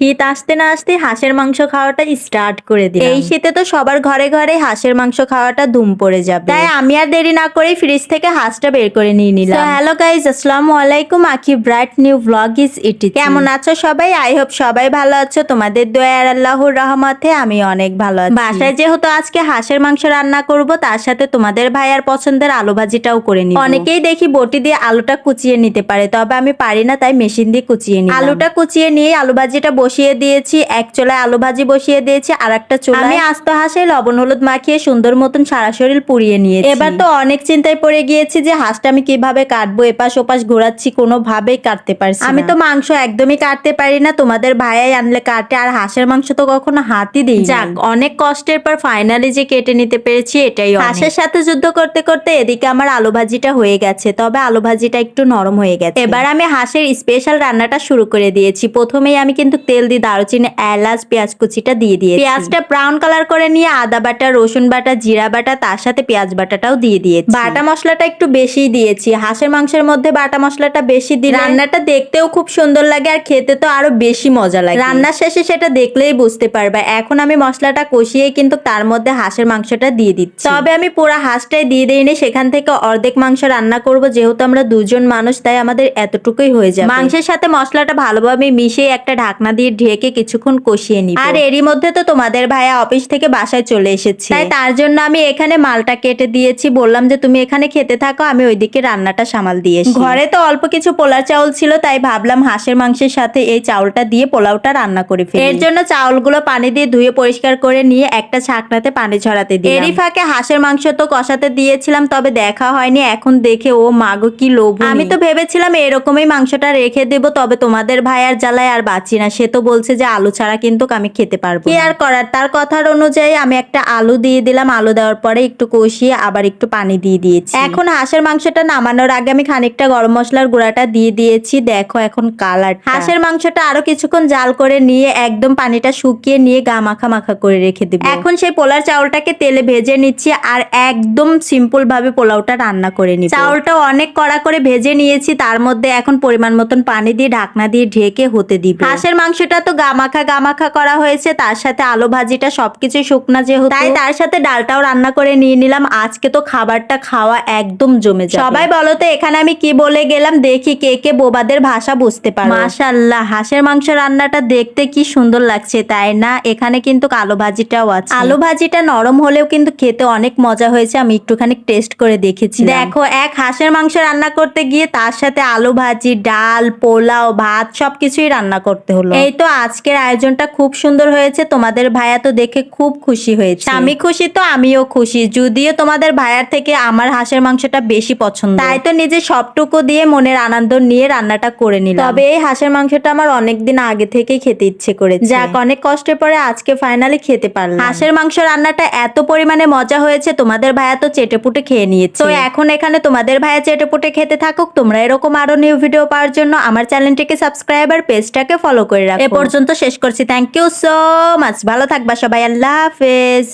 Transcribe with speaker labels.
Speaker 1: শীত আসতে না আসতে হাঁসের মাংস খাওয়াটা স্টার্ট করে দিই এই শীতে তো সবার ঘরে ঘরে হাঁসের মাংস খাওয়াটা ধুম পড়ে যাবে। তাই আমি আর দেরি না করে ফ্রিজ থেকে হাঁসটা বের করে নিয়ে নিলাম। হ্যালো গাইজ আসসালামু আলাইকুম। আকি bright new vlog is it কেমন আছো সবাই? আই হোপ সবাই ভালো আছো। তোমাদের দয়া আর আল্লাহর রহমতে আমি অনেক ভালো আছি। বাসায় যেহেতু আজকে হাঁসের মাংস রান্না করব তার সাথে তোমাদের ভাইয়ার পছন্দের আলু ভাজিটাও করে নিই অনেকেই দেখি বটি দিয়ে আলুটা কুচিয়ে নিতে পারে তবে আমি পারি না তাই মেশিন দিয়ে কুচিয়ে নিই আলুটা কুচিয়ে নিয়ে আলু ভাজিটা বসিয়ে দিয়েছি এক চোলায় আলু ভাজি বসিয়ে দিয়েছি আর একটা চুলা আমি আস্ত হাঁসে লবণ হলুদ মাখিয়ে সুন্দর মতন সারা শরীর পুড়িয়ে নিয়েছি। এবার তো অনেক চিন্তায় পড়ে গিয়েছি যে হাঁসটা আমি কীভাবে কাটবো এপাশ ওপাশ ঘোরাচ্ছি কোনোভাবেই কাটতে পারছি আমি তো মাংস একদমই কাটতে পারি না তোমাদের ভাইয়াই আনলে কাটে আর হাঁসের মাংস তো কখনো হাতই দিই যাক অনেক কষ্টের পর ফাইনালি যে কেটে নিতে পেরেছি এটাই হাঁসের সাথে যুদ্ধ করতে করতে এদিকে আমার আলু ভাজিটা হয়ে গেছে তবে আলু ভাজিটা একটু নরম হয়ে গেছে। এবার আমি হাঁসের স্পেশাল রান্নাটা শুরু করে দিয়েছি। প্রথমেই আমি কিন্তু তেল দিয়ে দারুচিনি এলাচ পেঁয়াজ কুচিটা দিয়ে দিয়েছি। পেঁয়াজটা ব্রাউন কালার করে নিয়ে আদা বাটা রসুন বাটা জিরা বাটা তার সাথে পেঁয়াজ বাটাটাও দিয়ে দিয়েছি। বাটা মশলাটা একটু বেশি দিয়েছি। হাঁসের মাংসের মধ্যে বাটা মশলাটা বেশি দিলে রান্নাটা দেখতেও খুব সুন্দর লাগে আর খেতে তো আরও বেশি মজা লাগে। রান্নার শেষে সেটা দেখলেই বুঝতে পারবে। এখন আমি মশলাটা কষিয়ে কিন্তু তার মধ্যে হাঁসের মাংসটা দিয়ে দিচ্ছি। তবে আমি পুরো হাঁসটাই দিয়ে দিইনি সেখান থেকে অর্ধেক মাংস রান্না করব। যেহেতু আমরা দুজন মানুষ তাই আমাদের এতটুকুই হয়ে যাবে। মাংসের সাথে মশলাটা ভালোভাবে মিশিয়ে একটা ঢাকনা দিয়ে ঢেকে কিছুক্ষণ কষিয়ে নিই আর এরই মধ্যে তো তোমাদের ভাইয়া অফিস থেকে বাসায় চলে এসেছে। তাই তার জন্য আমি এখানে মালটা কেটে দিয়েছি। বললাম যে তুমি এখানে খেতে থাকো আমি ওইদিকে রান্নাটা সামাল দিয়েছি ঘরে তো অল্প কিছু পোলার চাউল ছিল তাই ভাবলাম হাঁসের মাংসের সাথে এই চাউলটা দিয়ে পোলাওটা রান্না করে ফেলি। এর জন্য চাউলগুলো পানি দিয়ে ধুয়ে পরিষ্কার করে নিয়ে একটা ছাকনাতে পানি ছড়াতে দিই এরই ফাঁকে হাঁসের মাংস তো কষাতে দিয়েছিলাম তবে দেখা হয়নি। এখন দেখে ও মাগো কি লোভ আমি তো ভেবেছিলাম এরকমই মাংসটা রেখে দেব তবে তোমাদের ভাই আর জ্বালায় আর বাঁচি না সে তো বলছে যে আলু ছাড়া কিন্তু আমি খেতে পারব কি আর করার? তার কথার অনুযায়ী আমি একটা আলু দিয়ে দিলাম আলু দেওয়ার পরে একটু কষিয়ে আবার একটু পানি দিয়ে দিয়েছি। এখন হাঁসের মাংসটা নামানোর আগে আমি খানিকটা গরম মশলার গুঁড়াটা দিয়ে দিয়েছি। দেখো এখন কালার হাঁসের মাংসটা আরও কিছুক্ষণ জাল করে নিয়ে একদম পানিটা শুকিয়ে নিয়ে গা মাখা মাখা করে রেখে দেবো। এখন সেই পোলার চাউলটাকে তেলে ভেজে নিচ্ছি আর একদম সিম্পল ভাবে পোলাওটা রান্না করে নিচ্ছি চাউলটা অনেক কড়া করে ভেজে নিয়েছি তার মধ্যে এখন পরিমাণ মতন পানি দিয়ে ঢাকনা দিয়ে ঢেকে হতে দিব। হাঁসের মাংসটা তো গামাখা গামাখা করা হয়েছে তার সাথে আলু ভাজিটা সবকিছু শুকনা যেহেতু। তাই তার সাথে ডালটাও রান্না করে নিয়ে নিলাম আজকে তো খাবারটা খাওয়া একদম জমে যায় সবাই বলো তো এখানে আমি কি বলে গেলাম দেখি কে কে বোবাদের ভাষা বুঝতে পারো। মাশাল্লাহ হাঁসের মাংস রান্নাটা দেখতে কি সুন্দর লাগছে তাই না? এখানে কিন্তু কালো ভাজিটাও আছে। আলু ভাজিটা নরম হলেও কিন্তু খেতে অনেক মজা হয়েছে আমি একটুখানি টেস্ট করে দেখেছি দেখো এক হাঁসের মাংস রান্না করতে গিয়ে তার সাথে আলু ভাজি ডাল পোলাও ভাত সবকিছুই রান্না করতে হলো। এই তো আজকের আয়োজনটা খুব সুন্দর হয়েছে। তোমাদের ভাইয়া তো দেখে খুব খুশি হয়েছে। আমি খুশি তো আমিও খুশি। যদিও তোমাদের ভাইয়ার থেকে আমার হাঁসের মাংসটা বেশি পছন্দ। তাই তো নিজে সবটুকু দিয়ে মনের আনন্দ নিয়ে রান্নাটা করে নিলাম। তবে এই হাঁসের মাংসটা আমার অনেকদিন আগে থেকেই খেতে ইচ্ছে করে যাক অনেক কষ্টের পরে আজকে ফাইনালি খেতে পারলাম। হাঁসের মাংস রান্নাটা এত পরিমাণে মজা হয়েছে তোমাদের ভাইয়া তো চেটেপুটে খেয়ে নিয়েছে। তো এখন এখানে তোমাদের ভাইয়া চেটেপুটে খেতে থাকুক। তোমরা এরকম আরও নিউ ভিডিও পাওয়ার জন্য আমার চ্যানেলটিকে সাবস্ক্রাইব আর পেজটাকে ফলো করে রাখো। এ পর্যন্ত শেষ করছি। থ্যাংক ইউ সো মাচ ভালো থাকবা সবাই। আল্লাহ হাফেজ।